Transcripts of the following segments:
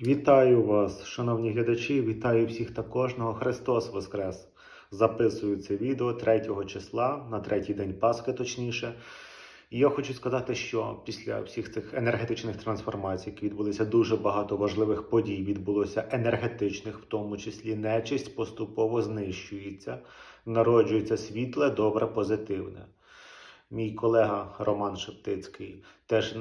Вітаю вас, шановні глядачі, вітаю всіх та кожного. Христос Воскрес! Записую це відео 3 числа, на третій день Пасхи, точніше. І я хочу сказати, що після всіх цих енергетичних трансформацій, які відбулися дуже багато важливих подій, відбулося енергетичних, в тому числі нечисть поступово знищується, народжується світле, добре, позитивне. Мій колега Роман Шептицький теж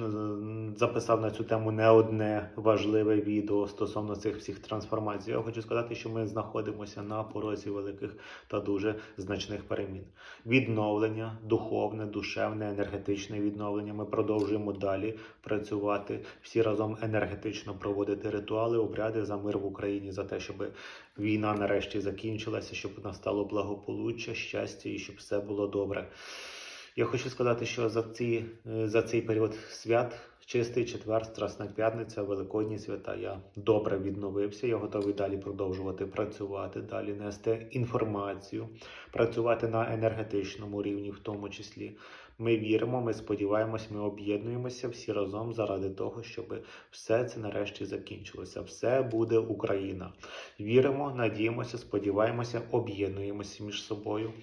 записав на цю тему не одне важливе відео стосовно цих всіх трансформацій. Я хочу сказати, що ми знаходимося на порозі великих та дуже значних перемін. Відновлення, духовне, душевне, енергетичне відновлення. Ми продовжуємо далі працювати всі разом енергетично проводити ритуали, обряди за мир в Україні, за те, щоб війна нарешті закінчилася, щоб настало благополуччя, щастя і щоб все було добре. Я хочу сказати, що за, ці, е, за цей період свят, чистий четвер, Страсна п'ятниця, Великодні свята, я добре відновився. Я готовий далі продовжувати працювати, далі нести інформацію, працювати на енергетичному рівні, в тому числі. Ми віримо, ми сподіваємось, ми об'єднуємося всі разом заради того, щоб все це нарешті закінчилося. Все буде Україна. Віримо, надіємося, сподіваємося, об'єднуємося між собою.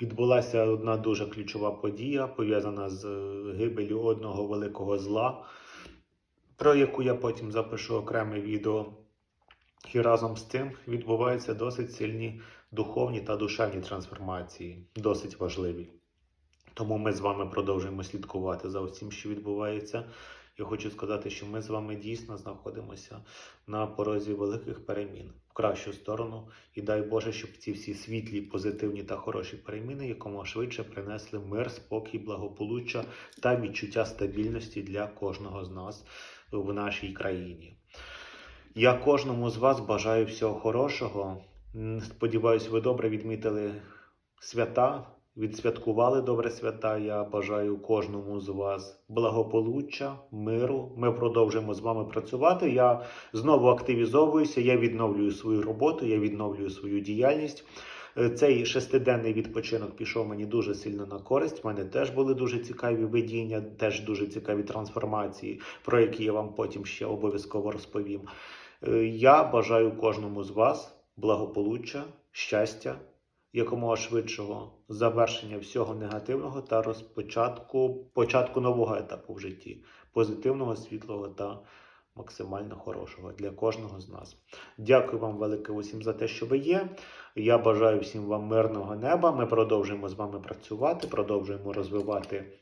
Відбулася одна дуже ключова подія, пов'язана з е, гибелью одного великого зла, про яку я потім запишу окреме відео. І разом з тим відбуваються досить сильні духовні та душевні трансформації, досить важливі. Тому ми з вами продовжуємо слідкувати за усім, що відбувається. Я хочу сказати, що ми з вами дійсно знаходимося на порозі великих перемін в кращу сторону. І дай Боже, щоб ці всі світлі, позитивні та хороші переміни якомога швидше принесли мир, спокій, благополуччя та відчуття стабільності для кожного з нас в нашій країні. Я кожному з вас бажаю всього хорошого. Сподіваюсь, ви добре відмітили свята, відсвяткували добре свята. Я бажаю кожному з вас благополуччя, миру. Ми продовжуємо з вами працювати. Я знову активізовуюся, я відновлюю свою роботу, я відновлюю свою діяльність. Е, Цей шестиденний відпочинок пішов мені дуже сильно на користь. У мене теж були дуже цікаві видіння, теж дуже цікаві трансформації, про які я вам потім ще обов'язково розповім. Е, Я бажаю кожному з вас благополуччя, щастя, якомога швидшого завершення всього негативного та розпочатку початку нового етапу в житті, позитивного, світлого та максимально хорошого для кожного з нас. Дякую вам велике усім за те, що ви є. Я бажаю всім вам мирного неба. Ми продовжуємо з вами працювати, продовжуємо розвивати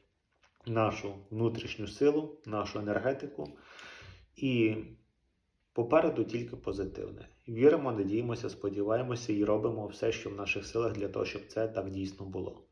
нашу внутрішню силу, нашу енергетику. І попереду тільки позитивне. Віримо, надіємося, сподіваємося і робимо все, що в наших силах для того, щоб це так дійсно було.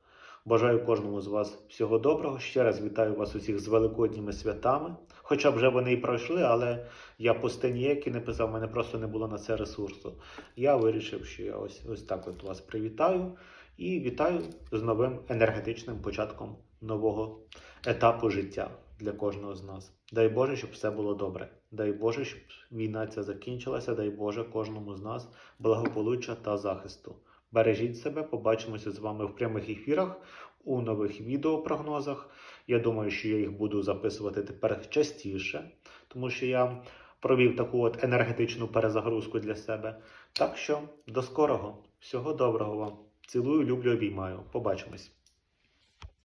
Бажаю кожному з вас всього доброго. Ще раз вітаю вас усіх з великодніми святами. Хоча вже вони і пройшли, але я пости ніякі не писав, мене просто не було на це ресурсу. Я вирішив, що я ось ось так от вас привітаю і вітаю з новим енергетичним початком нового етапу життя для кожного з нас. Дай Боже, щоб все було добре. Дай Боже, щоб війна ця закінчилася. Дай Боже кожному з нас благополуччя та захисту. Бережіть себе, побачимося з вами в прямих ефірах у нових відеопрогнозах. Я думаю, що я їх буду записувати тепер частіше, тому що я провів таку от енергетичну перезагрузку для себе. Так що до скорого, всього доброго вам. Цілую, люблю, обіймаю. Побачимось.